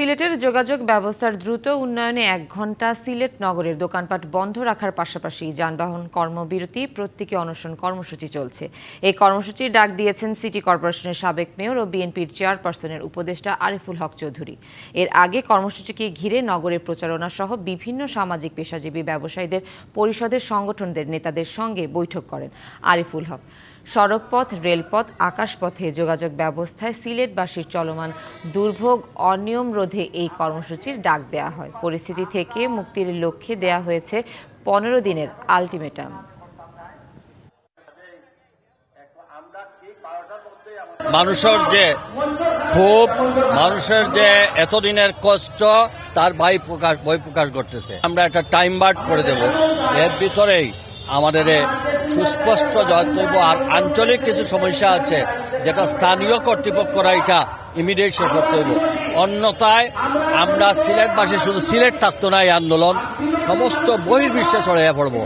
সিলেটের যোগাযোগ ব্যবস্থার দ্রুত উন্নয়নে এক ঘণ্টা সিলেট নগরের দোকানপাট বন্ধ রাখার পাশাপাশি যানবাহন কর্মবিরতি প্রত্যেকে অনশন কর্মসূচি চলছে। এই কর্মসূচির ডাক দিয়েছেন সিটি কর্পোরেশনের সাবেক মেয়র ও বিএনপির চেয়ারপারসনের উপদেষ্টা আরিফুল হক চৌধুরী। এর আগে কর্মসূচিকে ঘিরে নগরের প্রচারণা সহ বিভিন্ন সামাজিক পেশাজীবী ব্যবসায়ীদের, পরিষদের, সংগঠনদের নেতাদের সঙ্গে বৈঠক করেন আরিফুল হক। সড়কপথ, রেলপথ, আকাশপথে যোগাযোগ ব্যবস্থায় সিলেটবাসীর চলমান দুর্ভোগ অনিয়ম রোধে এই কর্মসূচির ডাক দেয়া হয়। পরিস্থিতি থেকে মুক্তির লক্ষ্যে দেয়া হয়েছে পনেরো দিনের আলটিমেটাম। মানুষের যে খুব মানুষের যে এতদিনের কষ্ট, তার বাই প্রকাশ বই প্রকাশ করতেছে। আমরা একটা টাইম বার্ড করে দেব। এর ভিতরেই আমাদের সুস্পষ্ট জয়তব্য আর আঞ্চলিক কিছু সমস্যা আছে, যেটা স্থানীয় কর্তৃপক্ষরা এটা ইমিডিয়েট শেষ করতে হইব। অন্যথায় আমরা সিলেটবাসী শুধু সিলেট থাকতো না এই আন্দোলন, সমস্ত বহির্বিশ্বে ছড়াইয়া পড়ব।